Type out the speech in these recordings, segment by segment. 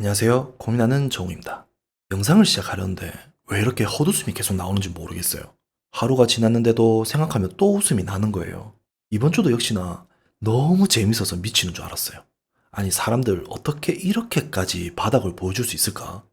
안녕하세요. 고민하는 정우입니다. 영상을 시작하려는데 왜 이렇게 헛웃음이 계속 나오는지 모르겠어요. 하루가 지났는데도 생각하면 또 웃음이 나는 거예요. 이번 주도 역시나 너무 재밌어서 미치는 줄 알았어요. 아니 사람들 어떻게 이렇게까지 바닥을 보여줄 수 있을까?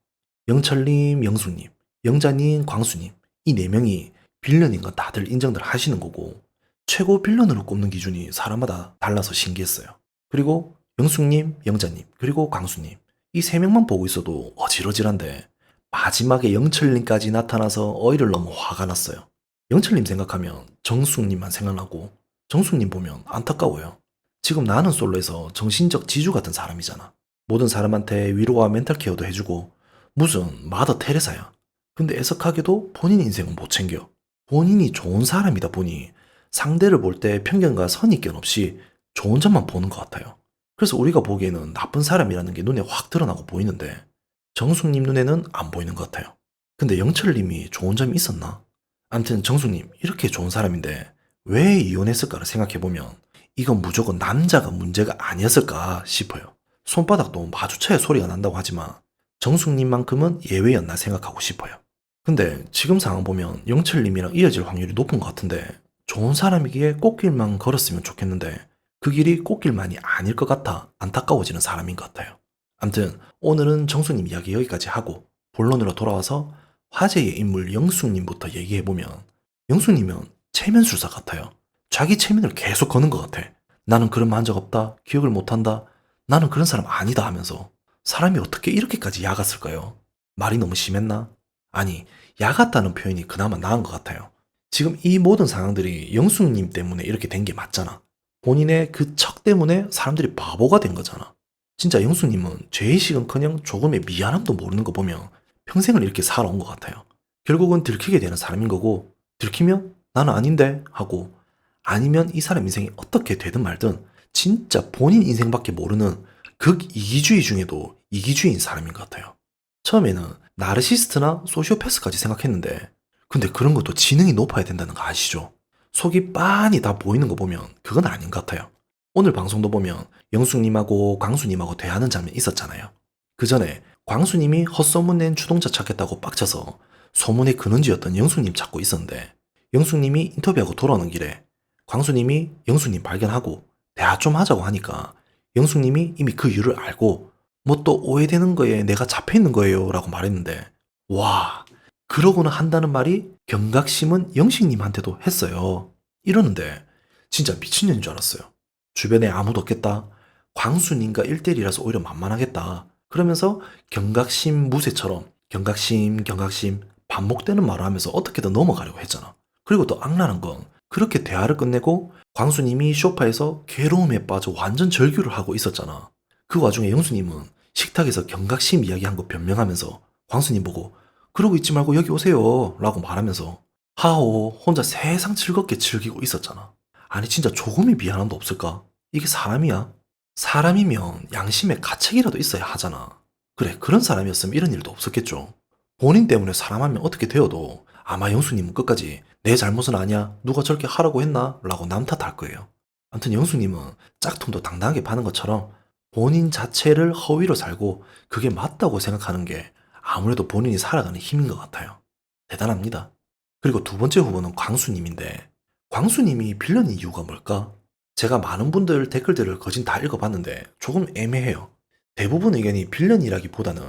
영철님, 영수님, 영자님, 광수님 이 네 명이 빌런인 건 다들 인정들 하시는 거고 최고 빌런으로 꼽는 기준이 사람마다 달라서 신기했어요. 그리고 영숙님, 영자님, 그리고 광수님 이 세 명만 보고 있어도 어지러질한데 마지막에 영철님까지 나타나서 어이를 너무 화가 났어요. 영철님 생각하면 정숙님만 생각나고 정숙님 보면 안타까워요. 지금 나는 솔로에서 정신적 지주 같은 사람이잖아. 모든 사람한테 위로와 멘탈 케어도 해주고 무슨 마더 테레사야. 근데 애석하게도 본인 인생은 못 챙겨. 본인이 좋은 사람이다 보니 상대를 볼 때 편견과 선입견 없이 좋은 점만 보는 것 같아요. 그래서 우리가 보기에는 나쁜 사람이라는 게 눈에 확 드러나고 보이는데 정숙님 눈에는 안 보이는 것 같아요. 근데 영철님이 좋은 점이 있었나? 암튼 정숙님 이렇게 좋은 사람인데 왜 이혼했을까를 생각해보면 이건 무조건 남자가 문제가 아니었을까 싶어요. 손바닥도 마주쳐야 소리가 난다고 하지만 정숙님만큼은 예외였나 생각하고 싶어요. 근데 지금 상황 보면 영철님이랑 이어질 확률이 높은 것 같은데 좋은 사람이기에 꽃길만 걸었으면 좋겠는데 그 길이 꽃길만이 아닐 것 같아 안타까워지는 사람인 것 같아요. 암튼 오늘은 정숙님 이야기 여기까지 하고 본론으로 돌아와서 화제의 인물 영숙님부터 얘기해보면 영숙님은 체면술사 같아요. 자기 체면을 계속 거는 것 같아. 나는 그런 말 한 적 없다. 기억을 못한다. 나는 그런 사람 아니다 하면서 사람이 어떻게 이렇게까지 야갔을까요? 말이 너무 심했나? 아니, 야갔다는 표현이 그나마 나은 것 같아요. 지금 이 모든 상황들이 영숙님 때문에 이렇게 된 게 맞잖아. 본인의 그 척 때문에 사람들이 바보가 된 거잖아. 진짜 영숙님은 죄의식은커녕 조금의 미안함도 모르는 거 보면 평생을 이렇게 살아온 것 같아요. 결국은 들키게 되는 사람인 거고 들키면 나는 아닌데 하고 아니면 이 사람 인생이 어떻게 되든 말든 진짜 본인 인생밖에 모르는 극 이기주의 중에도 이기주의인 사람인 것 같아요. 처음에는 나르시스트나 소시오패스까지 생각했는데 근데 그런 것도 지능이 높아야 된다는 거 아시죠? 속이 빤히 다 보이는 거 보면 그건 아닌 것 같아요. 오늘 방송도 보면 영숙님하고 광수님하고 대하는 장면 있었잖아요. 그 전에 광수님이 헛소문 낸 주동자 찾겠다고 빡쳐서 소문의 근원지였던 영숙님 찾고 있었는데 영숙님이 인터뷰하고 돌아오는 길에 광수님이 영숙님 발견하고 대화 좀 하자고 하니까 영숙님이 이미 그 이유를 알고 뭐 또 오해되는 거에 내가 잡혀 있는 거예요 라고 말했는데 와 그러고는 한다는 말이 경각심은 영식님한테도 했어요. 이러는데 진짜 미친년인 줄 알았어요. 주변에 아무도 없겠다. 광수님과 1대1이라서 오히려 만만하겠다. 그러면서 경각심 무쇠처럼 경각심 경각심 반복되는 말을 하면서 어떻게든 넘어가려고 했잖아. 그리고 또 악랄한 건 그렇게 대화를 끝내고 광수님이 쇼파에서 괴로움에 빠져 완전 절규를 하고 있었잖아. 그 와중에 영수님은 식탁에서 경각심 이야기한 거 변명하면서 광수님 보고 그러고 있지 말고 여기 오세요 라고 말하면서 하오 혼자 세상 즐겁게 즐기고 있었잖아. 아니 진짜 조금의 미안함도 없을까? 이게 사람이야? 사람이면 양심의 가책이라도 있어야 하잖아. 그래 그런 사람이었으면 이런 일도 없었겠죠. 본인 때문에 사람하면 어떻게 되어도 아마 영수님은 끝까지 내 잘못은 아니야 누가 저렇게 하라고 했나? 라고 남 탓할 거예요. 아무튼 영수님은 짝퉁도 당당하게 파는 것처럼 본인 자체를 허위로 살고 그게 맞다고 생각하는 게 아무래도 본인이 살아가는 힘인 것 같아요. 대단합니다. 그리고 두 번째 후보는 광수님인데 광수님이 빌런인 이유가 뭘까? 제가 많은 분들 댓글들을 거진 다 읽어봤는데 조금 애매해요. 대부분 의견이 빌런이라기보다는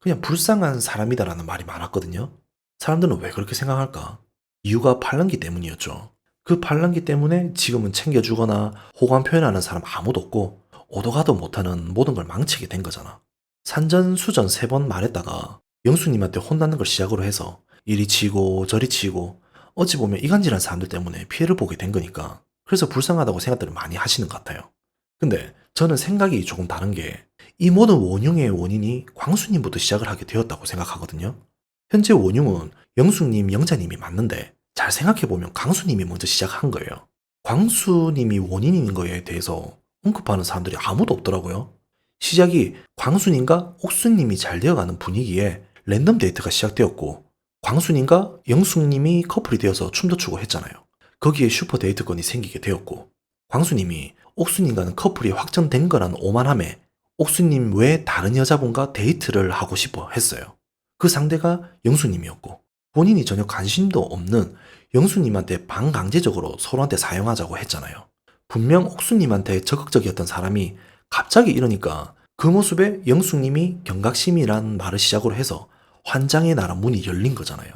그냥 불쌍한 사람이다라는 말이 많았거든요. 사람들은 왜 그렇게 생각할까? 이유가 반란기 때문이었죠. 그 반란기 때문에 지금은 챙겨주거나 호감 표현하는 사람 아무도 없고 오도가도 못하는 모든 걸 망치게 된 거잖아. 산전수전 세 번 말했다가 영수님한테 혼나는 걸 시작으로 해서 이리 치고 저리 치고 어찌 보면 이간질한 사람들 때문에 피해를 보게 된 거니까 그래서 불쌍하다고 생각들을 많이 하시는 것 같아요. 근데 저는 생각이 조금 다른 게 이 모든 원흉의 원인이 광수님부터 시작을 하게 되었다고 생각하거든요. 현재 원흉은 영숙님, 영자님이 맞는데 잘 생각해보면 광수님이 먼저 시작한 거예요. 광수님이 원인인 거에 대해서 언급하는 사람들이 아무도 없더라고요. 시작이 광수님과 옥수님이 잘 되어가는 분위기에 랜덤 데이트가 시작되었고 광수님과 영숙님이 커플이 되어서 춤도 추고 했잖아요. 거기에 슈퍼 데이트권이 생기게 되었고 광수님이 옥수님과는 커플이 확정된 거라는 오만함에 옥수님 외 다른 여자분과 데이트를 하고 싶어 했어요. 그 상대가 영수님이었고 본인이 전혀 관심도 없는 영수님한테 반강제적으로 서로한테 사용하자고 했잖아요. 분명 옥수님한테 적극적이었던 사람이 갑자기 이러니까 그 모습에 영수님이 경각심이란 말을 시작으로 해서 환장의 나라 문이 열린 거잖아요.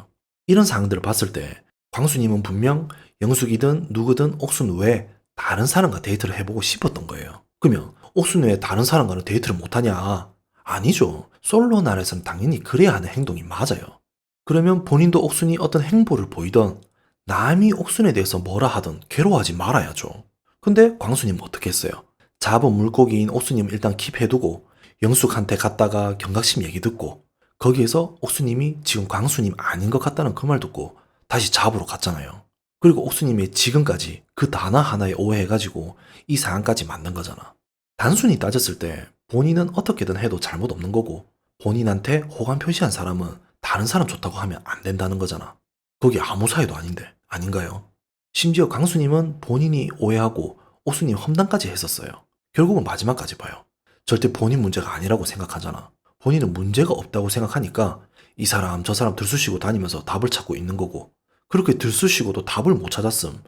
이런 상황들을 봤을 때 광수님은 분명 영숙이든 누구든 옥순 외에 다른 사람과 데이트를 해보고 싶었던 거예요. 그러면 옥순 외에 다른 사람과는 데이트를 못하냐? 아니죠. 솔로 날에서는 당연히 그래야 하는 행동이 맞아요. 그러면 본인도 옥순이 어떤 행보를 보이던 남이 옥순에 대해서 뭐라 하든 괴로워하지 말아야죠. 근데 광수님은 어떻게 했어요? 잡은 물고기인 옥수님 일단 킵해두고 영숙한테 갔다가 경각심 얘기 듣고 거기에서 옥수님이 지금 광수님 아닌 것 같다는 그 말 듣고 다시 잡으러 갔잖아요. 그리고 옥수님이 지금까지 그 단어 하나에 오해해가지고 이 상황까지 만든 거잖아. 단순히 따졌을 때 본인은 어떻게든 해도 잘못 없는 거고 본인한테 호감 표시한 사람은 다른 사람 좋다고 하면 안 된다는 거잖아. 거기 아무 사이도 아닌데 아닌가요? 심지어 강수님은 본인이 오해하고 옥수님 험담까지 했었어요. 결국은 마지막까지 봐요. 절대 본인 문제가 아니라고 생각하잖아. 본인은 문제가 없다고 생각하니까 이 사람 저 사람 들쑤시고 다니면서 답을 찾고 있는 거고 그렇게 들쑤시고도 답을 못 찾았음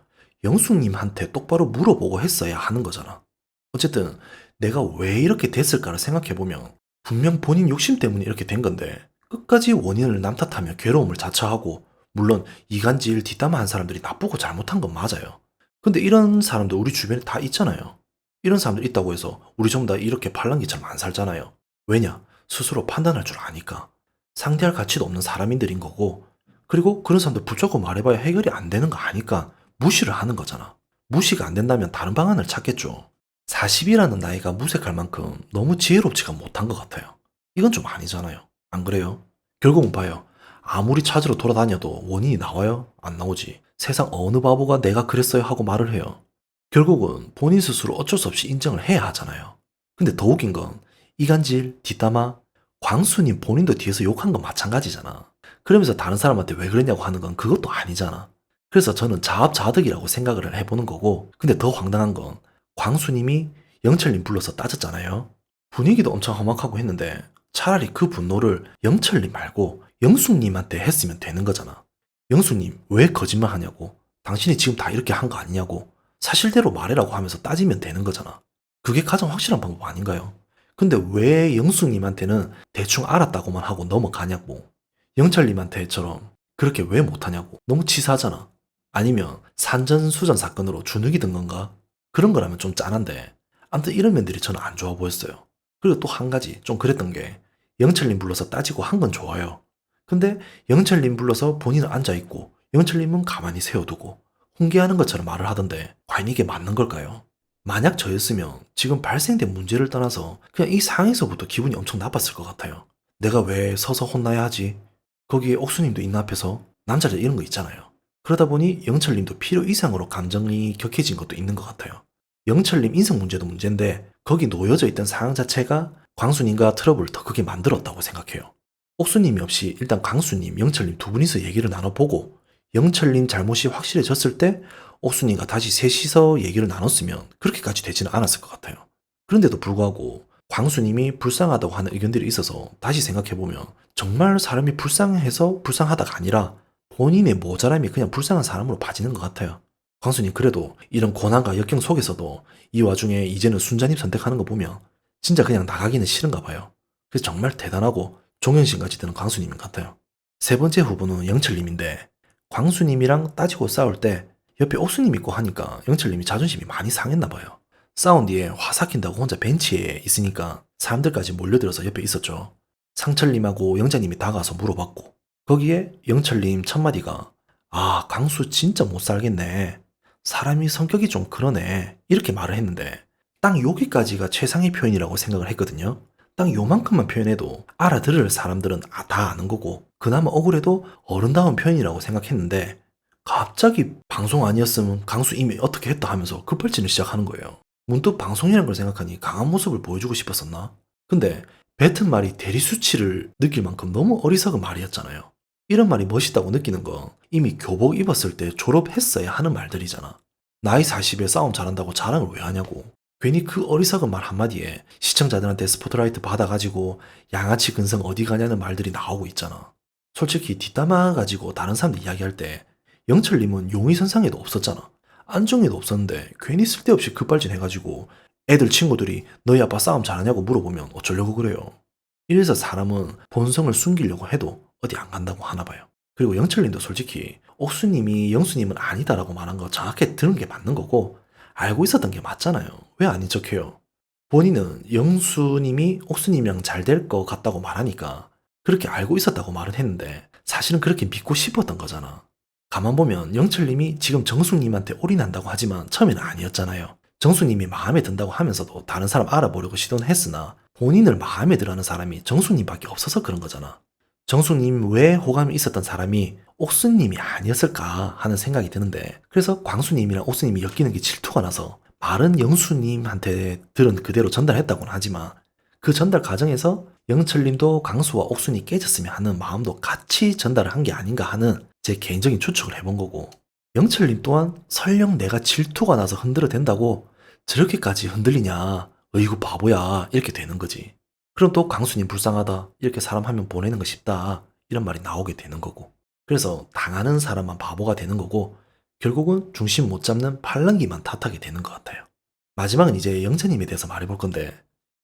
영숙님한테 똑바로 물어보고 했어야 하는 거잖아. 어쨌든 내가 왜 이렇게 됐을까를 생각해보면 분명 본인 욕심 때문에 이렇게 된 건데 끝까지 원인을 남탓하며 괴로움을 자처하고 물론 이간질 뒷담화한 사람들이 나쁘고 잘못한 건 맞아요. 근데 이런 사람들 우리 주변에 다 있잖아요. 이런 사람들 있다고 해서 우리 전부 다 이렇게 팔랑기처럼 안 살잖아요. 왜냐? 스스로 판단할 줄 아니까. 상대할 가치도 없는 사람인들인 거고 그리고 그런 사람들 붙잡고 말해봐야 해결이 안 되는 거 아니까 무시를 하는 거잖아. 무시가 안 된다면 다른 방안을 찾겠죠. 40이라는 나이가 무색할 만큼 너무 지혜롭지가 못한 것 같아요. 이건 좀 아니잖아요. 안 그래요? 결국은 봐요. 아무리 찾으러 돌아다녀도 원인이 나와요? 안 나오지. 세상 어느 바보가 내가 그랬어요 하고 말을 해요. 결국은 본인 스스로 어쩔 수 없이 인정을 해야 하잖아요. 근데 더 웃긴 건 이간질, 뒷담화, 광수님 본인도 뒤에서 욕한 건 마찬가지잖아. 그러면서 다른 사람한테 왜 그랬냐고 하는 건 그것도 아니잖아. 그래서 저는 자업자득이라고 생각을 해보는 거고, 근데 더 황당한 건 광수님이 영철님 불러서 따졌잖아요. 분위기도 엄청 험악하고 했는데 차라리 그 분노를 영철님 말고 영숙님한테 했으면 되는 거잖아. 영숙님 왜 거짓말 하냐고. 당신이 지금 다 이렇게 한 거 아니냐고. 사실대로 말해라고 하면서 따지면 되는 거잖아. 그게 가장 확실한 방법 아닌가요? 근데 왜 영숙님한테는 대충 알았다고만 하고 넘어가냐고. 영철님한테처럼 그렇게 왜 못하냐고. 너무 치사하잖아. 아니면 산전수전 사건으로 주눅이 든 건가? 그런 거라면 좀 짠한데. 아무튼 이런 면들이 저는 안 좋아 보였어요. 그리고 또 한 가지 좀 그랬던 게 영철님 불러서 따지고 한 건 좋아요. 근데 영철님 불러서 본인은 앉아있고 영철님은 가만히 세워두고 훈계하는 것처럼 말을 하던데 과연 이게 맞는 걸까요? 만약 저였으면 지금 발생된 문제를 떠나서 그냥 이 상황에서부터 기분이 엄청 나빴을 것 같아요. 내가 왜 서서 혼나야 하지? 거기에 옥수님도 있는 앞에서 남자들 이런 거 있잖아요. 그러다 보니 영철님도 필요 이상으로 감정이 격해진 것도 있는 것 같아요. 영철님 인성 문제도 문제인데 거기 놓여져 있던 상황 자체가 광수님과 트러블을 더 크게 만들었다고 생각해요. 옥수님이 없이 일단 광수님, 영철님 두 분이서 얘기를 나눠보고 영철님 잘못이 확실해졌을 때 옥수님과 다시 셋이서 얘기를 나눴으면 그렇게까지 되지는 않았을 것 같아요. 그런데도 불구하고 광수님이 불쌍하다고 하는 의견들이 있어서 다시 생각해보면 정말 사람이 불쌍해서 불쌍하다가 아니라 본인의 모자람이 그냥 불쌍한 사람으로 봐지는 것 같아요. 광수님 그래도 이런 고난과 역경 속에서도 이 와중에 이제는 순자님 선택하는 거 보면 진짜 그냥 나가기는 싫은가 봐요. 그래서 정말 대단하고 종현심까지 드는 광수님 같아요. 세 번째 후보는 영철님인데 광수님이랑 따지고 싸울 때 옆에 옥수님 있고 하니까 영철님이 자존심이 많이 상했나 봐요. 싸운 뒤에 화 삭힌다고 혼자 벤치에 있으니까 사람들까지 몰려들어서 옆에 있었죠. 상철님하고 영자님이 다가와서 물어봤고 거기에 영철님 첫마디가 아 강수 진짜 못 살겠네. 사람이 성격이 좀 그러네. 이렇게 말을 했는데 딱 여기까지가 최상의 표현이라고 생각을 했거든요. 딱 요만큼만 표현해도 알아들을 사람들은 아, 다 아는 거고 그나마 억울해도 어른다운 표현이라고 생각했는데 갑자기 방송 아니었으면 강수 이미 어떻게 했다 하면서 급발진을 시작하는 거예요. 문득 방송이란 걸 생각하니 강한 모습을 보여주고 싶었었나? 근데 뱉은 말이 대리 수치를 느낄 만큼 너무 어리석은 말이었잖아요. 이런 말이 멋있다고 느끼는 건 이미 교복 입었을 때 졸업했어야 하는 말들이잖아. 나이 40에 싸움 잘한다고 자랑을 왜 하냐고. 괜히 그 어리석은 말 한마디에 시청자들한테 스포트라이트 받아가지고 양아치 근성 어디 가냐는 말들이 나오고 있잖아. 솔직히 뒷담화 가지고 다른 사람들 이야기할 때 영철님은 용의 선상에도 없었잖아. 안정에도 없었는데 괜히 쓸데없이 급발진 해가지고 애들 친구들이 너희 아빠 싸움 잘하냐고 물어보면 어쩌려고 그래요. 이래서 사람은 본성을 숨기려고 해도 어디 안 간다고 하나 봐요. 그리고 영철님도 솔직히 옥수님이 영수님은 아니다라고 말한 거 정확히 들은 게 맞는 거고 알고 있었던 게 맞잖아요. 왜 아닌 척해요? 본인은 영수님이 옥수님이랑 잘 될 것 같다고 말하니까 그렇게 알고 있었다고 말은 했는데 사실은 그렇게 믿고 싶었던 거잖아. 가만 보면 영철님이 지금 정숙님한테 올인한다고 하지만 처음에는 아니었잖아요. 정숙님이 마음에 든다고 하면서도 다른 사람 알아보려고 시도는 했으나 본인을 마음에 들어하는 사람이 정숙님밖에 없어서 그런 거잖아. 정숙님 외에 호감이 있었던 사람이 옥수님이 아니었을까 하는 생각이 드는데 그래서 광수님이랑 옥수님이 엮이는 게 질투가 나서 말은 영수님한테 들은 그대로 전달했다고는 하지만 그 전달 과정에서 영철님도 강수와 옥순이 깨졌으면 하는 마음도 같이 전달을 한 게 아닌가 하는 제 개인적인 추측을 해본 거고 영철님 또한 설령 내가 질투가 나서 흔들어 된다고 저렇게까지 흔들리냐 어이구 바보야 이렇게 되는 거지 그럼 또 강수님 불쌍하다 이렇게 사람 한 명 보내는 거 쉽다 이런 말이 나오게 되는 거고 그래서 당하는 사람만 바보가 되는 거고 결국은 중심 못 잡는 팔랑기만 탓하게 되는 것 같아요 마지막은 이제 영재님에 대해서 말해볼 건데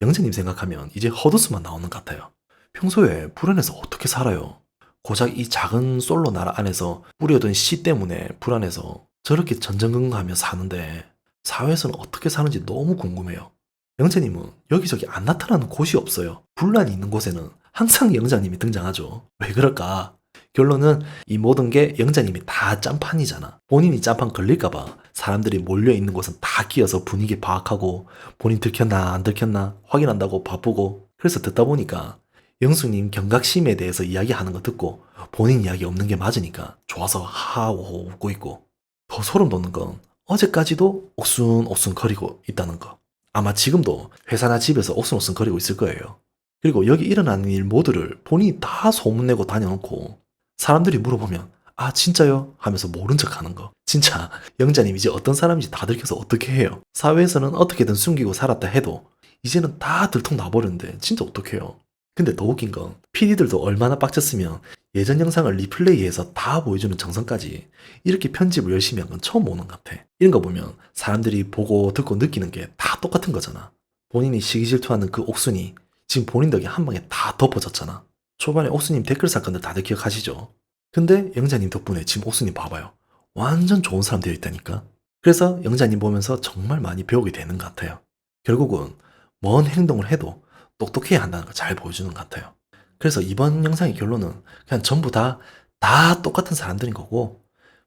영재님 생각하면 이제 헛웃음만 나오는 것 같아요. 평소에 불안해서 어떻게 살아요? 고작 이 작은 솔로 나라 안에서 뿌려둔 씨 때문에 불안해서 저렇게 전전긍긍하며 사는데 사회에서는 어떻게 사는지 너무 궁금해요. 영재님은 여기저기 안 나타나는 곳이 없어요. 분란이 있는 곳에는 항상 영자님이 등장하죠. 왜 그럴까? 결론은 이 모든 게 영자님이 다 짬판이잖아. 본인이 짬판 걸릴까봐 사람들이 몰려있는 곳은 다 끼어서 분위기 파악하고 본인 들켰나 안 들켰나 확인한다고 바쁘고 그래서 듣다 보니까 영수님 경각심에 대해서 이야기하는 거 듣고 본인 이야기 없는 게 맞으니까 좋아서 하하호 웃고 있고 더 소름 돋는 건 어제까지도 옥순옥순 거리고 있다는 거 아마 지금도 회사나 집에서 옥순옥순 거리고 있을 거예요 그리고 여기 일어나는 일 모두를 본인이 다 소문내고 다녀놓고 사람들이 물어보면 아 진짜요? 하면서 모른 척 하는 거 진짜 영자님 이제 어떤 사람인지 다 들켜서 어떻게 해요? 사회에서는 어떻게든 숨기고 살았다 해도 이제는 다 들통 나버렸는데 진짜 어떡해요? 근데 더 웃긴 건 PD들도 얼마나 빡쳤으면 예전 영상을 리플레이해서 다 보여주는 정성까지 이렇게 편집을 열심히 한 건 처음 보는 것 같아. 이런 거 보면 사람들이 보고 듣고 느끼는 게 다 똑같은 거잖아. 본인이 시기 질투하는 그 옥순이 지금 본인 덕에 한 방에 다 덮어졌잖아. 초반에 옥수님 댓글 사건들 다들 기억하시죠? 근데 영자님 덕분에 지금 옥수님 봐봐요. 완전 좋은 사람 되어 있다니까. 그래서 영자님 보면서 정말 많이 배우게 되는 것 같아요. 결국은 먼 행동을 해도 똑똑해야 한다는 걸 잘 보여주는 것 같아요. 그래서 이번 영상의 결론은 그냥 전부 다, 다 똑같은 사람들인 거고,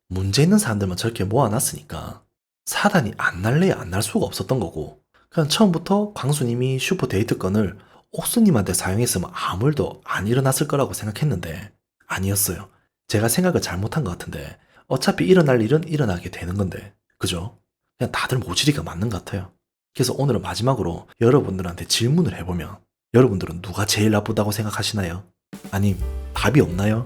문제 있는 사람들만 저렇게 모아놨으니까, 사단이 안 날래야 안 날 수가 없었던 거고, 그냥 처음부터 광수님이 슈퍼 데이트 건을 옥수님한테 사용했으면 아무 일도 안 일어났을 거라고 생각했는데, 아니었어요. 제가 생각을 잘못한 것 같은데, 어차피 일어날 일은 일어나게 되는 건데, 그죠? 그냥 다들 모질이가 맞는 것 같아요. 그래서 오늘은 마지막으로 여러분들한테 질문을 해보면 여러분들은 누가 제일 나쁘다고 생각하시나요? 아님 답이 없나요?